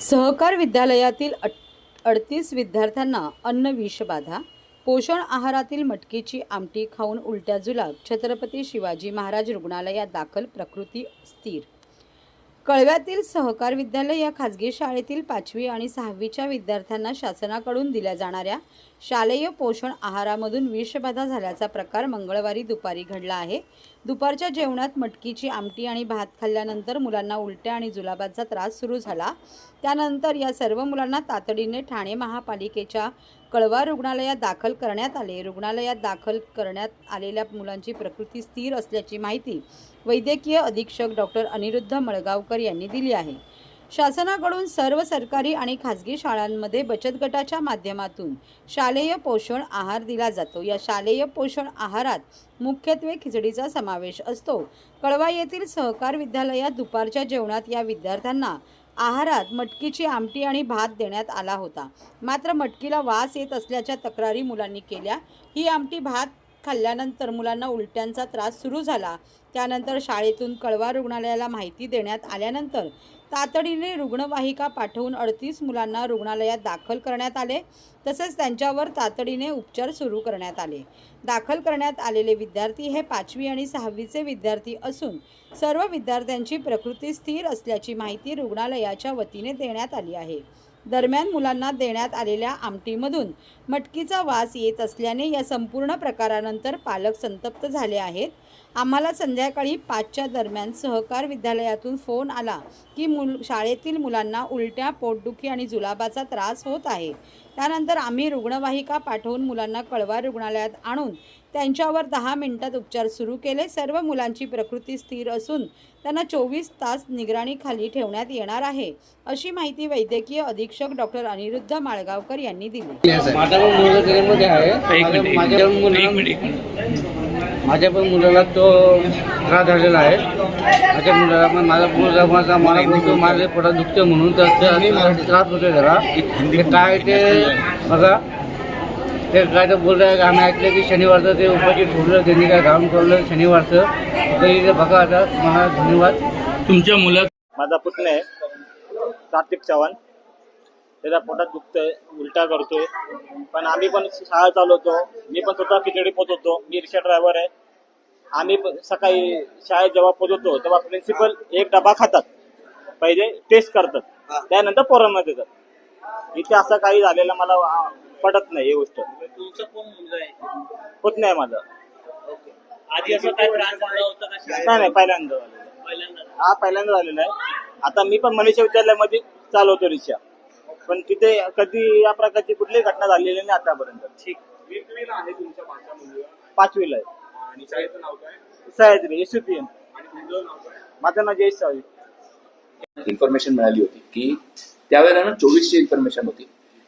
सहकार विद्यालयातील अडतीस विद्यार्थ्यांना अन्न विषबाधा पोषण आहारातील मटकीची आमटी खाऊन उलट्या जुलाब छत्रपती शिवाजी महाराज रुग्णालयात दाखल प्रकृती स्थिर. कळव्यातील सहकार विद्यालय या खाजगी शाळेतील पाचवी आणि सहावीच्या विद्यार्थ्यांना शासनाकडून दिल्या जाणाऱ्या शालेय पोषण आहारामधून विषबाधा झाल्याचा प्रकार मंगळवारी दुपारी घडला आहे. दुपारच्या जेवणात मटकीची आमटी आणि भात खाल्ल्यानंतर मुलांना उलट्या आणि जुलाबाचा त्रास सुरू झाला. त्यानंतर या सर्व मुलांना तातडीने ठाणे महापालिकेच्या कळवा रुग्णालयात दाखल करण्यात आले. रुग्णालयात दाखल करण्यात आलेल्या मुलांची प्रकृती स्थिर असल्याची माहिती वैद्यकीय अधीक्षक डॉक्टर अनिरुद्ध मळगावकर यांनी दिली आहे. शासनाकडून सर्व सरकारी आणि खाजगी शाळांमध्ये बचत गटाच्या माध्यमातून शालेय पोषण आहार दिला जातो. या शालेय पोषण आहारात मुख्यत्वे खिचडीचा समावेश असतो. कळवा येथील सहकार विद्यालयात दुपारच्या जेवणात या विद्यार्थ्यांना आहारात मटकीची आमटी आणि भात देण्यात आला होता. मात्र मटकीला वास येत असल्याच्या तक्रारी मुलांनी केल्या. ही आमटी भात खाल्ल्यानंतर मुलांना उलट्यांचा त्रास सुरू झाला. त्यानंतर शाळेतून कळवा रुग्णालयाला माहिती देण्यात आल्यानंतर तातडीने रुग्णवाहिका पाठवून अडतीस मुलांना रुग्णालयात दाखल करण्यात आले. तसेच त्यांच्यावर तातडीने उपचार सुरू करण्यात आले. दाखल करण्यात आलेले विद्यार्थी हे पाचवी आणि सहावीचे विद्यार्थी असून सर्व विद्यार्थ्यांची प्रकृती स्थिर असल्याची माहिती रुग्णालयाच्या वतीने देण्यात आली आहे. दरम्यान मुलांना देण्यात आलेल्या आमटीमधून मटकीचा वास येत असल्याने या संपूर्ण प्रकारानंतर पालक संतप्त झाले आहेत. आम्हाला संध्याकाळी पाचच्या दरम्यान सहकार विद्यालयातून फोन आला की मुल शाळेतील मुलांना उलट्या पोटदुखी आणि जुलाबाचा त्रास होत आहे. त्यानंतर आम्ही रुग्णवाहिका पाठवून मुलांना कळवा रुग्णालयात आणून त्यांच्यावर दहा मिनिटात उपचार सुरू केले. सर्व मुलांची प्रकृती स्थिर असून त्यांना चोवीस तास निगराणीखाली ठेवण्यात येणार आहे अशी माहिती वैद्यकीय अधीक्षक डॉक्टर अनिरुद्ध माळगावकर यांनी दिली. माझ्या- मुलाला माझ्या पण मुलाला तो त्रास झालेला आहे. माझ्या मुलाला पण माझा मुलगा माझा मला बोलतो माझे पोटात दुखते म्हणून तर ते त्रास होतोय जरा. काय ते बघा. ते काय तर बोलत आहे आम्ही ऐकलं की शनिवारचं ते उपाशी ठेवलं त्यांनी काय घालून ठेवलं शनिवारचं. तरी ते बघा आता मला धन्यवाद. तुमच्या मुला माझा पुतण्या आहे कार्तिक चव्हाण. त्याच्या पोटात दुखतंय उलटा करतोय. पण आम्ही पण शाळा चालवतो मी पण स्वतः खिचडी पोचवतो मी रिक्षा ड्रायव्हर आहे. आम्ही सकाळी शाळेत जेव्हा पोचवतो तेव्हा प्रिन्सिपल एक डबा खातात. पहिले टेस्ट करतात. त्यानंतर पोरांना देतात इथे असं काही झालेलं मला पटत नाही ही गोष्ट. तुमचा कोण मुलगा आहे? पुतण्या आहे माझा. आधी असं काय त्रास झाला होता का शाळेत? नाही नाही पहिल्यांदा झालेलं. आहे. पहिल्यांदा. हा पहिल्यांदा झालेला आहे. आता मी पण मनीषा विद्यालयामध्ये चालवतो रिक्षा. पण तिथे कधी या प्रकारची कुठलीही घटना झालेली नाही आतापर्यंत. ठीक. आहे तुमच्या पाचवीला आहे. शाळेचं नाव काय? सह्याद्री एसयूपीएम आणि तुझं नाव काय? माझं नाव जयेश सावी इन्फॉर्मेशन मिळाली होती की त्यावेळेला ना चोवीसची इन्फॉर्मेशन होती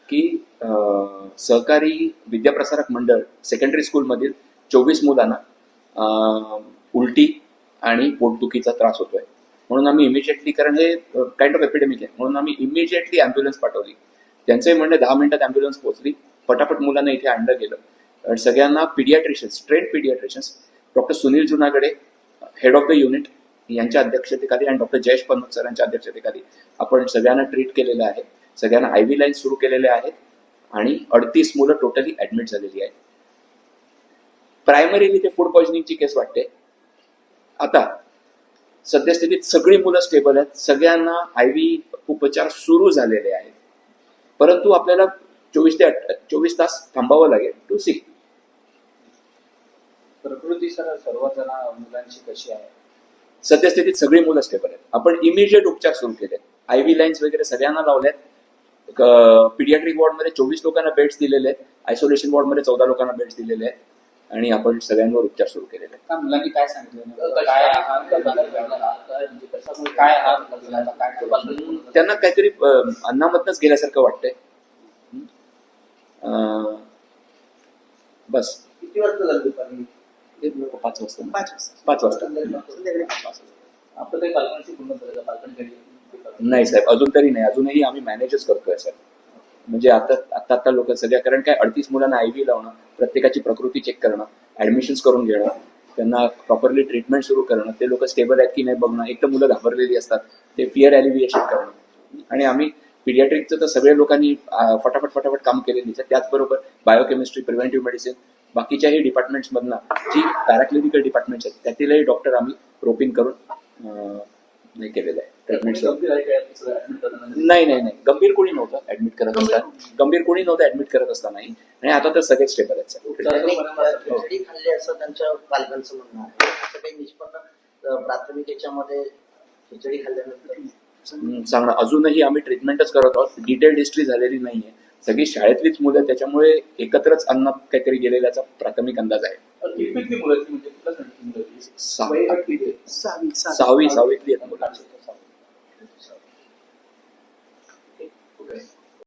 की अं, सहकारी विद्याप्रसारक मंडळ सेकंडरी स्कूलमधील चोवीस मुलांना अं, उलटी आणि पोटदुखीचा त्रास होतोय. म्हणून आम्ही इमिजिएटली कारण हे काइंड ऑफ एपिडेमिक आहे. म्हणून आम्ही इमिजिएटली अँब्युलन्स पाठवली. त्यांचंही म्हणणं दहा मिनिटात अँब्युलन्स पोहोचली. पटापट मुलांना इथे आणलं गेलं. आणि सगळ्यांना pediatricians train pediatricians doctor Sunil Junagade head of the unit यांच्या अध्यक्षतेखाली आणि डॉक्टर जयेश पन्नूत सरांच्या अध्यक्षतेखाली आपण सगळ्यांना ट्रीट केलेलं आहे. सगळ्यांना आय व्ही लाईन सुरू केलेले आहेत आणि अडतीस मुलं टोटली ऍडमिट झालेली आहेत. प्रायमरीली ते फूड पॉइझनिंगची केस वाटते. आता सद्यस्थितीत सगळी मुलं स्टेबल आहेत. सगळ्यांना आय व्ही उपचार सुरू झालेले आहेत. परंतु आपल्याला चोवीस ते चोवीस तास थांबावं लागेल टू सी प्रकृती सर सर्वजण मुलांची कशी आहे? सद्यस्थितीत सगळी मुलं स्टेबल आहेत आपण इमिजिएट उपचार सुरू केले. आय व्ही लाईन्स वगैरे सगळ्यांना लावल्यात पिडियाट्रिक वॉर्डमध्ये चोवीस लोकांना बेड्स दिलेले आहेत. आयसोलेशन वॉर्डमध्ये चौदा लोकांना बेड्स दिलेले आहेत. आणि आपण सगळ्यांवर उपचार सुरू केलेले आहेत. मुलांनी काय सांगितलं? काय म्हणजे खाल्लं? त्यांना काहीतरी अन्नामधनच गेल्यासारखं वाटतंय. अं, बस. किती वाजता झालं दुपारी? पाच वाजता पाच वाजता. पाच वाजता. आपलं काही पूर्ण नाही साहेब अजून तरी नाही. अजूनही आम्ही मॅनेजच करतोय सर म्हणजे आता आता आता लोक सध्या कारण काय अडतीस मुलांना आय व्ही लावणं प्रत्येकाची प्रकृती चेक करणं ऍडमिशन्स करून घेणं त्यांना प्रॉपरली ट्रीटमेंट सुरू करणं ते लोक स्टेबल आहेत की नाही बघणं एक तर मुलं घाबरलेली असतात ते फिअर एलिव्हिएशन करणं. आणि आम्ही पिडियाट्रिकचं तर सगळ्या लोकांनी फटाफट फटाफट काम केलेलं त्याचबरोबर बायोकेमिस्ट्री प्रिव्हेंटिव्ह मेडिसिन बाकीच्याही डिपार्टमेंट्समधनं जी पॅराक्लिनिकल डिपार्टमेंट्स आहेत त्यातीलही डॉक्टर आम्ही रोपिंग करून हे केलेलं आहे? नाही? नाही नाही गंभीर कोणी नव्हतं ऍडमिट करत असताना. गंभीर कोणी नव्हतं ऍडमिट करत असतानाही. आणि आता तर सगळे स्टेबल आहेत असं त्यांच्या पालकांचं म्हणणं आहे. असं काही निष्पन्न अं, प्राथमिक याच्यामध्ये खिचडी खाल्ल्यानंतर. हम्म, सांगणं अजूनही आम्ही ट्रीटमेंटच करत आहोत. डिटेल्ड हिस्ट्री झालेली नाहीये. सगळी शाळेतलीच मुलं त्याच्यामुळे एकत्रच अन्न काहीतरी गेलेल्याचा प्राथमिक अंदाज आहे. म्हणजे? सहावी. सहावीतली